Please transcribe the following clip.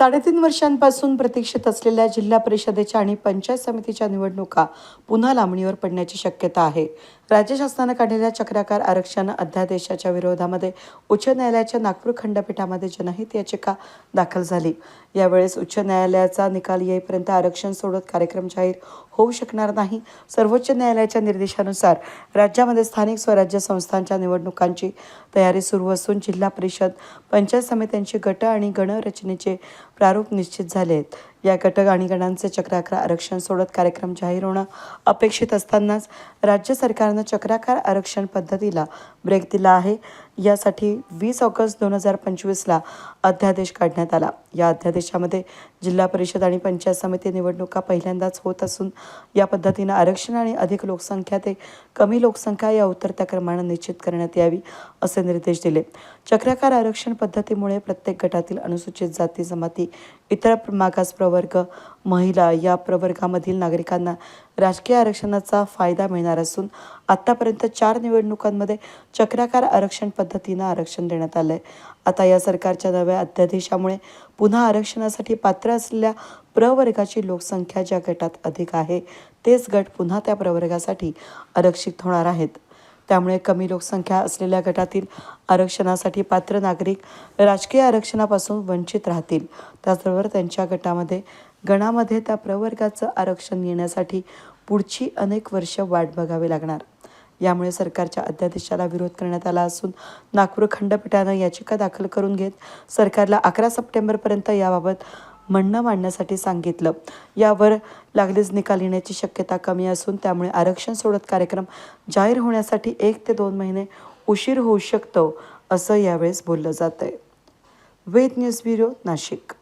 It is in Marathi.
साडेतीन वर्षांपासून प्रतीक्षित असलेल्या जिल्हा परिषदेच्या आणि पंचायत समितीच्या निवडणुका पुन्हा लांबणीवर पडण्याची शक्यता आहे. राज्य शासनानं काढलेल्या चक्राकार आरक्षण अध्यादेशाच्या विरोधामध्ये उच्च न्यायालयाच्या नागपूर खंडपीठामध्ये जनहित याचिका दाखल झाली. यावेळेस उच्च न्यायालयाचा निकाल येईपर्यंत आरक्षण सोडत कार्यक्रम जाहीर होऊ शकणार नाही. सर्वोच्च न्यायालयाच्या निर्देशानुसार राज्यामध्ये स्थानिक स्वराज्य संस्थांच्या निवडणुकांची तयारी सुरू असून जिल्हा परिषद पंचायत समित्यांची गट आणि गणरचनेचे प्रारूप निश्चित झाले आहेत या घटक आणि गणांचे चक्राकार आरक्षण सोडत कार्यक्रम जाहीर होणं अपेक्षित असतानाच राज्य सरकारनं चक्राकार आरक्षण पद्धतीला ब्रेक दिला आहे. यासाठी वीस ऑगस्ट दोन हजार पंचवीसला अध्यादेश काढण्यात आला. या अध्यादेशामध्ये जिल्हा परिषद आणि पंचायत समिती निवडणुका पहिल्यांदाच होत असून या पद्धतीनं आरक्षण आणि अधिक लोकसंख्या ते कमी लोकसंख्या या उतरत्या क्रमानं निश्चित करण्यात यावी असे निर्देश दिले. चक्राकार आरक्षण पद्धतीमुळे प्रत्येक गटातील अनुसूचित जाती जमाती इतर मागास प्रवर्ग महिला या प्रवर्गामधील नागरिकांना राजकीय आरक्षणाचा फायदा मिळणार असून आत्तापर्यंत चार निवडणुकांमध्ये चक्राकार आरक्षण पद्धतीनं आरक्षण देण्यात आलं आहे आता या सरकारच्या नव्या अध्यादेशामुळे पुन्हा आरक्षणासाठी पात्र असलेल्या प्रवर्गाची लोकसंख्या ज्या गटात अधिक आहे तेच गट पुन्हा त्या प्रवर्गासाठी आरक्षित होणार आहेत. त्यामुळे कमी लोकसंख्या असलेल्या गटातील आरक्षणासाठी पात्र नागरिक राजकीय आरक्षणापासून वंचित राहतील. त्याचबरोबर त्यांच्या गटामध्ये गणामध्ये त्या प्रवर्गाचं आरक्षण येण्यासाठी पुढची अनेक वर्ष वाट बघावी लागणार. यामुळे सरकारच्या अध्यादेशाला विरोध करण्यात आला असून नागपूर खंडपीठानं याचिका दाखल करून घेत सरकारला अकरा सप्टेंबरपर्यंत याबाबत म्हणणं मांडण्यासाठी सांगितलं. यावर लागलीच निकाल येण्याची शक्यता कमी असून त्यामुळे आरक्षण सोडत कार्यक्रम जाहीर होण्यासाठी एक ते दोन महिने उशीर होऊ शकतो असं यावेळेस बोललं जात आहे वेद न्यूज ब्युरो नाशिक.